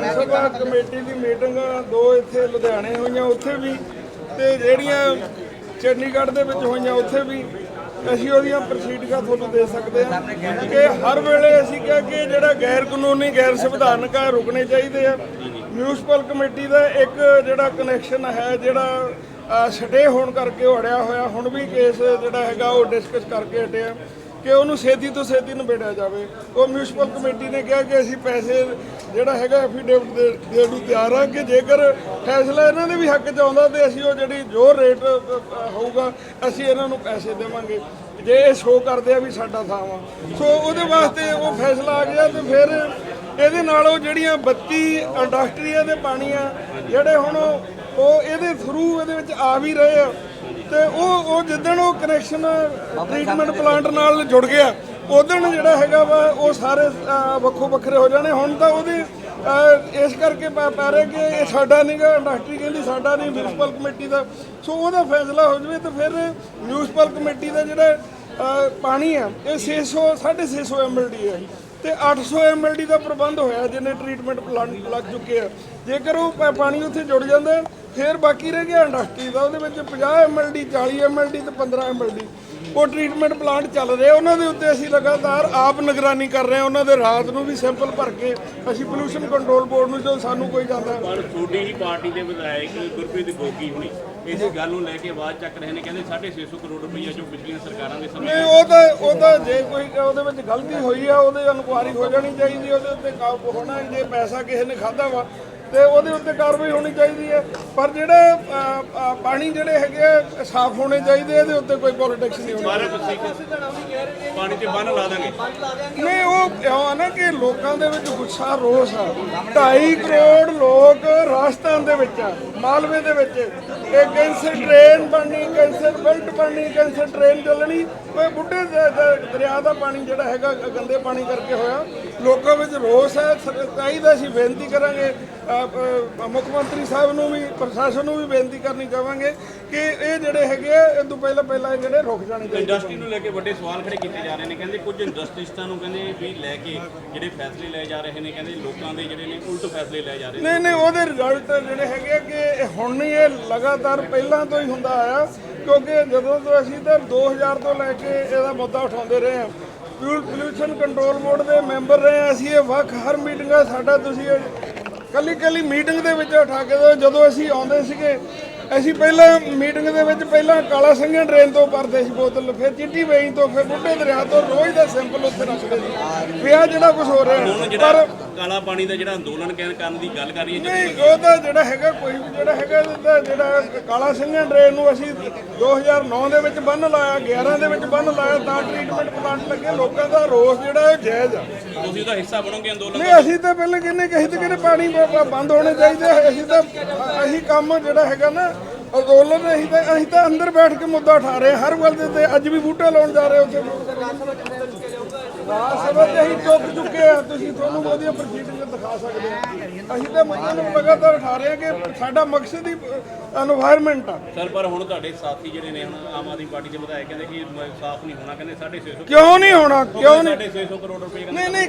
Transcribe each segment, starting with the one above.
Vidhan Sabha committee ਦੀ meeting ਦੋ ਇੱਥੇ ਲੁਧਿਆਣੇ ਹੋਈਆਂ ਉੱਥੇ ਵੀ ਤੇ ਜਿਹੜੀਆਂ ਚੰਡੀਗੜ੍ਹ ਦੇ ਵਿੱਚ ਹੋਈਆਂ ਉੱਥੇ ਵੀ ਅਸੀਂ ਉਹਦੀਆਂ ਪ੍ਰੋਸੀਡਿੰਗਾਂ ਤੁਹਾਨੂੰ ਦੇ ਸਕਦੇ ਹਾਂ ਕਿ ਹਰ ਵੇਲੇ ਅਸੀਂ ਕਿਹਾ ਕਿ ਜਿਹੜਾ ਗੈਰ ਕਾਨੂੰਨੀ ਗੈਰ ਸੰਵਿਧਾਨਕ ਹੈ ਰੁਕਣੇ ਚਾਹੀਦੇ ਆ। ਮਿਊਨਿਸਪਲ ਕਮੇਟੀ ਦਾ ਇੱਕ ਜਿਹੜਾ ਕਨੈਕਸ਼ਨ ਹੈ ਜਿਹੜਾ ਸਟੇ ਹੋਣ ਕਰਕੇ ਉਹ ਅੜਿਆ ਹੋਇਆ ਹੁਣ ਵੀ ਕੇਸ ਜਿਹੜਾ ਹੈਗਾ ਉਹ ਡਿਸਕਸ ਕਰਕੇ ਹਟਿਆ ਕਿ ਉਹਨੂੰ ਛੇਤੀ ਤੋਂ ਛੇਤੀ ਨਿਬੇੜਿਆ ਜਾਵੇ। ਉਹ ਮਿਊਨਿਸਪਲ ਕਮੇਟੀ ਨੇ ਕਿਹਾ ਕਿ ਅਸੀਂ ਪੈਸੇ ਜਿਹੜਾ ਹੈਗਾ ਐਫੀਡੇਵਿਟ ਦੇ ਦੇਣ ਨੂੰ ਤਿਆਰ ਆ ਕਿ ਜੇਕਰ ਫੈਸਲਾ ਇਹਨਾਂ ਦੇ ਵੀ ਹੱਕ 'ਚ ਆਉਂਦਾ ਤੇ ਅਸੀਂ ਉਹ ਜਿਹੜੀ ਜੋ ਰੇਟ ਹੋਊਗਾ, ਅਸੀਂ ਇਹਨਾਂ ਨੂੰ ਪੈਸੇ ਦੇਵਾਂਗੇ। ਜੇ ਇਹ ਸ਼ੋਅ ਕਰਦੇ ਆ ਵੀ ਸਾਡਾ ਥਾਂ ਵਾ ਸੋ ਉਹਦੇ ਵਾਸਤੇ ਉਹ ਫੈਸਲਾ ਆ ਗਿਆ ਤੇ ਫਿਰ ਇਹਦੇ ਨਾਲ ਉਹ ਜਿਹੜੀਆਂ 32 ਇੰਡਸਟਰੀਆਂ ਦੇ ਪਾਣੀਆਂ ਜਿਹੜੇ ਹੁਣ ਉਹ ਇਹਦੇ ਥਰੂ ਇਹਦੇ ਵਿੱਚ ਆ ਵੀ ਰਹੇ ਆ। ਤੇ ਉਹ ਉਹ ਜਿੱਦਣ ਉਹ ਕਨੈਕਸ਼ਨ ਟ੍ਰੀਟਮੈਂਟ ਪਲਾਂਟ ਨਾਲ ਜੁੜ ਗਿਆ, ਉਦੋਂ ਜਿਹੜਾ ਹੈਗਾ ਵਾ, ਉਹ ਸਾਰੇ ਵੱਖੋ ਵੱਖਰੇ ਹੋ ਜਾਣੇ। ਹੁਣ ਤਾਂ ਉਹਦੀ ਇਸ ਕਰਕੇ ਪੈ ਪੈ ਰਿਹਾ ਕਿ ਇਹ ਸਾਡਾ ਨਹੀਂਗਾ ਇੰਡਸਟਰੀ ਕਹਿੰਦੀ ਸਾਡਾ ਨਹੀਂ ਮਿਊਨਿਸਪਲ ਕਮੇਟੀ ਦਾ। ਸੋ ਉਹਦਾ ਫੈਸਲਾ ਹੋ ਜਾਵੇ ਤਾਂ ਫਿਰ ਮਿਊਨਿਸਪਲ ਕਮੇਟੀ ਦਾ ਜਿਹੜਾ ਪਾਣੀ ਆ, ਇਹ 600 650 ਐਮਐਲਡੀ ਹੈ ਤੇ 800 ਐਮਐਲਡੀ ਦਾ ਪ੍ਰਬੰਧ ਹੋਇਆ, ਜਿਹਨੇ ਟ੍ਰੀਟਮੈਂਟ ਪਲਾਂਟ ਲੱਗ ਚੁੱਕੇ ਆ। ਜੇਕਰ ਉਹ ਪ- ਪਾਣੀ ਉੱਥੇ ਜੁੜ ਜਾਂਦਾ ਫਿਰ ਬਾਕੀ ਰਹਿ ਗਿਆ ਇੰਡਸਟਰੀ ਦਾ ਉਹਦੇ ਵਿੱਚ 50 ਐਮਐਲਡੀ 40 ਐਮਐਲਡੀ ਤੇ 15 ਐਮਐਲਡੀ ਉਹ ਟ੍ਰੀਟਮੈਂਟ ਪਲਾਂਟ ਚੱਲ ਰਹੇ ਉਹਨਾਂ ਦੇ ਉੱਤੇ ਅਸੀਂ ਲਗਾਤਾਰ ਆਪ ਨਿਗਰਾਨੀ ਕਰ ਰਹੇ ਹਾਂ ਉਹਨਾਂ ਦੇ ਰਾਤ ਨੂੰ ਵੀ ਸੈਂਪਲ ਭਰ ਕੇ ਅਸੀਂ ਪੋਲੂਸ਼ਨ ਕੰਟਰੋਲ ਬੋਰਡ ਨੂੰ ਜਦੋਂ ਸਾਨੂੰ ਕੋਈ ਜਾਂਦਾ ਪਰ ਤੁਹਾਡੀ ਹੀ ਪਾਰਟੀ ਦੇ ਵਿਧਾਇਕ ਗੁਰਪ੍ਰੀਤ ਗੋਗੀ ਹੁਣੀ ਇਸ ਗੱਲ ਨੂੰ ਲੈ ਕੇ ਆਵਾਜ਼ ਚੱਕ ਰਹੇ ਨੇ ਕਹਿੰਦੇ 650 ਕਰੋੜ ਰੁਪਈਆ ਜੋ ਪਿਛਲੀਆਂ ਸਰਕਾਰਾਂ ਦੇ ਸਮੇਂ ਨਹੀਂ ਉਹ ਤਾਂ ਉਹ ਤਾਂ ਜੇ ਕੋਈ ਉਹਦੇ ਵਿੱਚ ਗਲਤੀ ਹੋਈ ਆ ਉਹਦੇ ਇਨਕੁਆਰੀ ਹੋ ਜਾਣੀ ਚਾਹੀਦੀ ਉਹਦੇ ਉੱਤੇ ਕਾਬੂ ਹੋਣਾ ਜੇ ਪੈਸਾ ਕਿਸੇ ਨੇ ਖਾਦਾ ਵਾ ਤੇ ਉਹਦੇ ਉੱਤੇ ਕਾਰਵਾਈ ਹੋਣੀ ਚਾਹੀਦੀ ਹੈ। ਪਰ ਜਿਹੜੇ ਪਾਣੀ ਜਿਹੜੇ ਹੈਗੇ ਆ, ਸਾਫ਼ ਹੋਣੇ ਚਾਹੀਦੇ ਇਹਦੇ ਉੱਤੇ ਕੋਈ ਪੋਲਿਟਿਕਸ ਨਹੀਂ ਹੋਣੀ ਪਾਣੀ ਤੇ ਬੰਨ ਲਾ ਦਾਂਗੇ। ਨਹੀਂ ਉਹ ਆ ਨਾ ਕਿ ਲੋਕਾਂ ਦੇ ਵਿੱਚ ਗੁੱਸਾ ਰੋਸ ਆ। 2.5 ਕਰੋੜ ਲੋਕ ਰਾਜਸਥਾਨ ਦੇ ਵਿੱਚ ਆ ਮਾਲਵੇ ਦੇ ਵਿੱਚ। ਇਹ ਕੈਂਸਰ ਟ੍ਰੇਨ ਬਣਨੀ ਕੈਂਸਰ ਬੈਲਟ ਬਣਨੀ ਕੈਂਸਰ ਟ੍ਰੇਨ ਚੱਲਣੀ। ਕੋਈ ਬੁੱਢੇ ਦਰਿਆ ਦਾ ਪਾਣੀ ਜਿਹੜਾ ਹੈਗਾ ਗੰਦੇ ਪਾਣੀ ਕਰਕੇ ਹੋਇਆ। ਲੋਕਾਂ ਵਿੱਚ ਰੋਸ ਹੈ ਚਾਹੀਦਾ ਅਸੀਂ ਬੇਨਤੀ ਕਰਾਂਗੇ ਮੁੱਖ ਮੰਤਰੀ ਸਾਹਿਬ ਨੂੰ ਵੀ ਪ੍ਰਸ਼ਾਸਨ ਨੂੰ ਵੀ ਬੇਨਤੀ ਕਰਨੀ ਚਾਹਾਂਗੇ ਕਿ ਇਹ ਜਿਹੜੇ ਹੈਗੇ ਆ ਇਹ ਤੋਂ ਪਹਿਲਾਂ ਪਹਿਲਾਂ ਇਹ ਜਿਹੜੇ ਰੁਕ ਜਾਣੇ ਚਾਹੀਦੇ ਇੰਡਸਟਰੀ ਨੂੰ ਲੈ ਕੇ ਵੱਡੇ ਸਵਾਲ ਖੜੇ ਕੀਤੇ ਜਾ ਰਹੇ ਨੇ। ਕਹਿੰਦੇ ਕੁਝ ਇੰਡਸਟਰੀਸਟਾਂ ਨੂੰ ਕਹਿੰਦੇ ਵੀ ਲੈ ਕੇ ਜਿਹੜੇ ਫੈਸਲੇ ਲਏ ਜਾ ਰਹੇ ਨੇ ਕਹਿੰਦੇ ਲੋਕਾਂ ਦੇ ਜਿਹੜੇ ਨੇ ਉਲਟ ਫੈਸਲੇ ਲਏ ਜਾ ਰਹੇ ਨੇ। ਨਹੀਂ ਨਹੀਂ ਉਹਦੇ ਰਿਜ਼ਲਟ ਜਿਹੜੇ ਹੈਗੇ ਆ ਕਿ ਹੁਣ ਨਹੀਂ ਇਹ ਲਗਾਤਾਰ ਪਹਿਲਾਂ ਤੋਂ ਹੀ ਹੁੰਦਾ ਆਇਆ ਕਿਉਂਕਿ ਜਦੋਂ ਤੋਂ ਅਸੀਂ ਤਾਂ 2000 ਤੋਂ ਲੈ ਕੇ ਇਹਦਾ ਮੁੱਦਾ ਉਠਾਉਂਦੇ ਰਹੇ ਹਾਂ ਪੋਲੂਸ਼ਨ ਕੰਟਰੋਲ ਬੋਰਡ ਦੇ ਮੈਂਬਰ ਰਹੇ ਹਾਂ ਅਸੀਂ, ਇਹ ਵੱਖ ਹਰ ਮੀਟਿੰਗਾਂ ਸਾਡਾ ਤੁਸੀਂ ਕੱਲੀ ਕੱਲੀ ਮੀਟਿੰਗ ਦੇ ਵਿੱਚ ਉਠਾ ਕੇ ਦਿਓ। ਜਦੋਂ ਅਸੀਂ ਆਉਂਦੇ ਸੀਗੇ, ਅਸੀਂ ਪਹਿਲਾਂ ਮੀਟਿੰਗ ਦੇ ਵਿੱਚ ਪਹਿਲਾਂ ਕਾਲਾ ਸਿੰਘਾਂ ਡਰੇਨ ਤੋਂ ਭਰਦੇ ਸੀ ਬੋਤਲ, ਫਿਰ ਚਿੱਟੀ ਵੇਈ ਤੋਂ, ਫਿਰ ਬੁੱਢੇ ਦਰਿਆ ਤੋਂ, ਰੋਜ਼ ਦਾ ਸੈਂਪਲ ਉੱਥੇ ਰੱਖਦੇ ਸੀ ਵੀ ਆਹ ਜਿਹੜਾ ਕੁਝ ਹੋ ਰਿਹਾ, ਪਰ ਕਾਲਾ ਪਾਣੀ ਦਾ ਜਿਹੜਾ ਅੰਦੋਲਨ ਕਹਿਣ- ਕਰਨ ਦੀ ਗੱਲ ਕਰ ਰਹੀ ਹੈ ਨਹੀਂ ਉਹ ਤਾਂ ਜਿਹੜਾ ਹੈਗਾ ਕੋਈ ਵੀ ਜਿਹੜਾ ਹੈਗਾ ਇਹਦਾ ਜਿਹੜਾ ਕਾਲਾ ਸਿੰਘਾਂ ਡਰੇਨ ਨੂੰ ਅਸੀਂ 2009 ਦੇ ਵਿੱਚ ਬੰਨ ਲਾਇਆ 11 ਦੇ ਵਿੱਚ ਬੰਨ ਲਾਇਆ ਤਾਂ ਟ੍ਰੀਟਮੈਂਟ ਪਲਾਂਟ ਲੱਗੇ ਲੋਕਾਂ ਦਾ ਰੋਸ ਜਿਹੜਾ ਇਹ ਜਾਇਜ਼ ਆ ਤੁਸੀਂ ਉਹਦਾ ਹਿੱਸਾ ਬਣੋਗੇ ਅੰਦੋਲਨ ਨਹੀਂ ਅਸੀਂ ਤਾਂ ਪਹਿਲਾਂ ਕਿੰਨੇ ਕਹੀ ਤੇ ਕਿਹੜੇ ਪਾਣੀ ਬੰਦ ਹੋਣੇ ਚਾਹੀਦੇ। ਅਸੀਂ ਤਾਂ ਅਸੀਂ ਕੰਮ ਜਿਹੜਾ ਹੈਗਾ ਨਾ ਅੰਦੋਲਨ ਅਸੀਂ ਤਾਂ ਅਸੀਂ ਤਾਂ ਅੰਦਰ ਬੈਠ ਕੇ ਮੁੱਦਾ ਉਠਾ ਰਹੇ ਹਰ ਗੱਲ ਦੇ ਤੇ ਅੱਜ ਵੀ ਬੂਟੇ ਲਾਉਣ ਜਾ ਰਹੇ ਉੱਥੇ। ਰਾਜ ਸਭਾ ਤੇ ਅਸੀਂ ਚੁੱਕ ਚੁੱਕੇ ਆ ਤੁਸੀਂ ਤੁਹਾਨੂੰ ਉਹਦੀਆਂ ਪ੍ਰੋਸੀਡਿੰਗ ਦਿਖਾ ਸਕਦੇ ਆ ਅਸੀਂ ਤਾਂ ਮੁੱਦੇ ਨੂੰ ਲਗਾਤਾਰ ਉਠਾ ਰਹੇ ਆ ਕਿ ਸਾਡਾ ਮਕਸਦ ਹੀ এনवायरमेंट ਆ। ਸਰ ਪਰ ਹੁਣ ਤੁਹਾਡੇ ਸਾਥੀ ਜਿਹੜੇ ਨੇ ਹੁਣ ਆਮ ਆਦਮੀ ਪਾਰਟੀ ਦੇ ਵਿਧਾਇਕ ਕਹਿੰਦੇ ਕਿ ਸਾਫ਼ ਨਹੀਂ ਹੋਣਾ। ਕਹਿੰਦੇ 650 ਕਿਉਂ ਨਹੀਂ ਹੋਣਾ? ਕਿਉਂ ਨਹੀਂ? 650 ਕਰੋੜ ਰੁਪਏ ਨਹੀਂ ਨਹੀਂ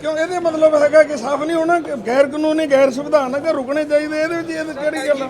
ਕਿਉਂ? ਇਹਦੇ ਮਤਲਬ ਹੈਗਾ ਕਿ ਸਾਫ਼ ਨਹੀਂ ਹੋਣਾ ਗੈਰ ਕਾਨੂੰਨੀ ਗੈਰ ਸੰਵਿਧਾਨਕ ਰੁਕਣੇ ਚਾਹੀਦੇ ਇਹਦੇ ਵਿੱਚ ਇਹ ਕਿਹੜੀ ਗੱਲ ਹੈ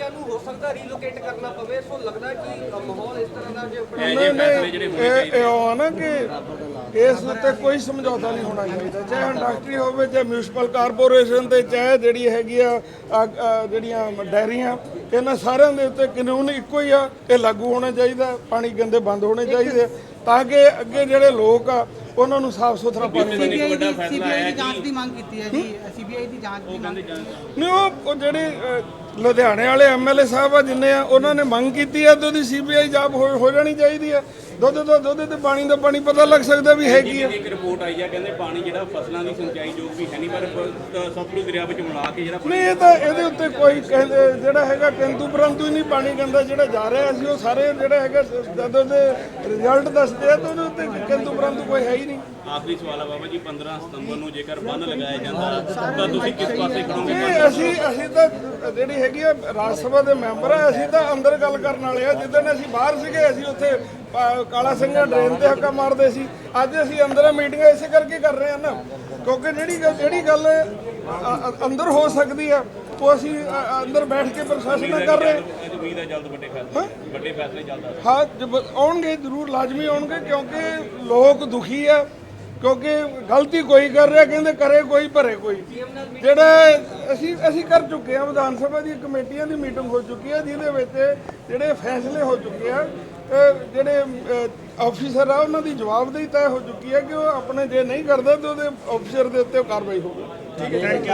ਫੈਕਟਰੀਆਂ ਨੂੰ ਹੋ ਸਕਦਾ ਰੀਲੋਕੇਟ ਕਰਨਾ ਪਵੇ ਸੋ ਲੱਗਦਾ ਕਿ ਮਾਹੌਲ ਇਸ ਤਰ੍ਹਾਂ ਦਾ ਜੇ ਫੈਸਲੇ ਜਿਹੜੇ ਹੋਣੇ ਇਹ ਇਹ ਉਹ ਆ ਨਾ ਕਿ ਇਸ ਉੱਤੇ ਕੋਈ ਸਮਝੌਤਾ ਨਹੀਂ ਹੋਣਾ ਚਾਹੀਦਾ। ਚਾਹੇ ਇੰਡਸਟਰੀ ਹੋਵੇ ਚਾਹੇ ਮਿਊਨਿਸਪਲ ਕਾਰਪੋਰੇਸ਼ਨ ਤੇ ਚਾਹੇ ਜਿਹੜੀ ਹੈਗੀ ਆ ਆ, ਆ, ਜਿਹੜੀਆਂ ਡੈਰੀਆਂ ਇਹਨਾਂ ਸਾਰਿਆਂ ਦੇ ਉੱਤੇ ਕਾਨੂੰਨ ਇੱਕੋ ਹੀ ਆ ਇਹ ਲਾਗੂ ਹੋਣਾ ਚਾਹੀਦਾ ਪਾਣੀ ਗੰਦੇ ਬੰਦ ਹੋਣੇ ਚਾਹੀਦੇ ਆ, ਤਾਂ ਕਿ ਅੱਗੇ ਜਿਹੜੇ ਲੋਕ ਆ ਉਹਨਾਂ ਨੂੰ ਸਾਫ਼ ਸੁਥਰਾ ਪਾਣੀ ਮਿਲੇ। ਇੱਕ ਵੱਡਾ ਫੈਸਲਾ ਸੀਬੀਆਈ ਦੀ ਜਾਂਚ ਦੀ ਮੰਗ ਕੀਤੀ ਹੈ ਜੀ ਸੀਬੀਆਈ ਦੀ ਜਾਂਚ ਦੀ ਮੰਗ ਨਹੀਂ ਉਹ ਉਹ ਜਿਹੜੇ ਅ, ਲੁਧਿਆਣੇ ਵਾਲੇ ਐਮਐਲਏ ਸਾਹਿਬ ਆ ਜਿੰਨੇ ਆ ਉਹਨਾਂ ਨੇ ਮੰਗ ਕੀਤੀ ਆ ਤੇ ਉਹਦੀ ਸੀਬੀਆਈ ਜਾਬ ਹੋ ਹੋ ਜਾਣੀ ਚਾਹੀਦੀ ਆ। ਦੁੱਧ ਦਾ ਦੁੱਧ ਤੇ ਪਾਣੀ ਦਾ ਪਾਣੀ ਪਤਾ ਲੱਗ ਸਕਦਾ ਵੀ ਹੈਗੀ ਆ। ਇੱਕ ਰਿਪੋਰਟ ਆਈ ਆ? ਕਹਿੰਦੇ ਪਾਣੀ ਜਿਹੜਾ ਫਸਲਾਂ ਦੀ ਸਿੰਚਾਈ ਯੋਗ ਵੀ ਹੈ ਨਹੀਂ ਪਰ ਸਤਲੁਜ ਦਰਿਆ ਵਿੱਚ ਮਿਲਾ ਕੇ ਜਿਹੜਾ ਨਹੀਂ ਇਹ ਤਾਂ ਇਹਦੇ ਉੱਤੇ ਕੋਈ ਕਹਿੰਦੇ ਜਿਹੜਾ ਹੈਗਾ ਕਿੰਤੂ ਪਰੰਤੂ ਹੀ ਨਹੀਂ ਪਾਣੀ ਗੰਦਾ ਜਿਹੜਾ ਜਾ ਰਿਹਾ। ਸੀ ਉਹ ਸਾਰੇ ਜਿਹੜਾ ਹੈਗਾ ਜਦੋਂ ਦੇ ਰਿਜ਼ਲਟ ਦੱਸਦੇ ਆ ਤਾਂ ਉਹਦੇ ਉੱਤੇ ਕਿੰਤੂ ਪਰੰਤੂ ਕੋਈ ਹੈ ਹੀ ਨਹੀਂ। ਆਖਰੀ ਸਵਾਲ ਆ ਬਾਬਾ ਜੀ 15 ਸਤੰਬਰ ਨੂੰ ਜੇਕਰ ਬੰਨ ਲਗਾਇਆ ਜਾਂਦਾ ਤਾਂ ਤੁਸੀਂ ਕਿਸ ਪਾਸੇ ਖੜੋਗੇ? ਅਸੀਂ ਅਸੀਂ ਤਾਂ ਜਿਹੜੀ ਹੈਗੀ ਆ ਰਾਜ ਸਭਾ ਦੇ ਮੈਂਬਰ ਆ ਅਸੀਂ ਤਾਂ ਅੰਦਰ ਗੱਲ ਕਰਨ ਵਾਲੇ ਆ। ਜਿੱਦਣ ਅਸੀਂ ਬਾਹਰ ਸੀਗੇ ਅਸੀਂ ਉੱਥੇ ਕਾਲਾ ਸਿੰਘਾਂ ਡਰੇਨ ਤੇ ਹੱਕਾ ਮਾਰਦੇ ਸੀ। ਅੱਜ ਅਸੀਂ ਅੰਦਰ ਮੀਟਿੰਗ ਇਸੇ ਕਰਕੇ ਕਰ ਰਹੇ ਆ ਨਾ ਕਿਉਂਕਿ ਜਿਹੜੀ ਜਿਹੜੀ ਗੱਲ ਅੰਦਰ ਹੋ ਸਕਦੀ ਹੈ ਉਹ ਅਸੀਂ ਅੰਦਰ ਬੈਠ ਕੇ ਪ੍ਰਸ਼ਾਸਨ ਕਰ ਰਹੇ ਹਾਂ। ਅੱਜ ਉਮੀਦ ਹੈ ਜਲਦ ਵੱਡੇ ਫੈਸਲੇ ਵੱਡੇ ਫੈਸਲੇ ਜਲਦ ਆ ਹਾਂ ਜਬ- ਆਉਣਗੇ ਜ਼ਰੂਰ ਲਾਜ਼ਮੀ ਆਉਣਗੇ ਕਿਉਂਕਿ ਲੋਕ ਦੁਖੀ ਆ। ਕਿਉਂਕਿ ਗਲਤੀ ਕੋਈ ਕਰ ਰਿਹਾ, ਕਹਿੰਦੇ ਕਰੇ ਕੋਈ, ਭਰੇ ਕੋਈ। ਜਿਹੜਾ ਅਸੀਂ ਅਸੀਂ ਕਰ ਚੁੱਕੇ ਆ ਵਿਧਾਨ ਸਭਾ ਦੀ ਕਮੇਟੀਆਂ ਦੀ ਮੀਟਿੰਗ ਹੋ ਚੁੱਕੀ ਆ ਜਿਹਦੇ ਵਿੱਚ ਜਿਹੜੇ ਫੈਸਲੇ ਹੋ ਚੁੱਕੇ ਆ ਜਿਹੜੇ ਆਫੀਸਰ ਆ, ਉਹਨਾਂ ਦੀ ਜਵਾਬਦੇਹੀ ਤੈਅ ਹੋ ਚੁੱਕੀ ਹੈ ਕਿ ਉਹ ਆਪਣੇ ਜੇ ਨਹੀਂ ਕਰਦਾ, ਤਾਂ ਉਹਦੇ ਆਫੀਸਰ ਦੇ ਉੱਤੇ ਕਾਰਵਾਈ ਹੋਵੇ ਠੀਕ ਹੋਊਗੀ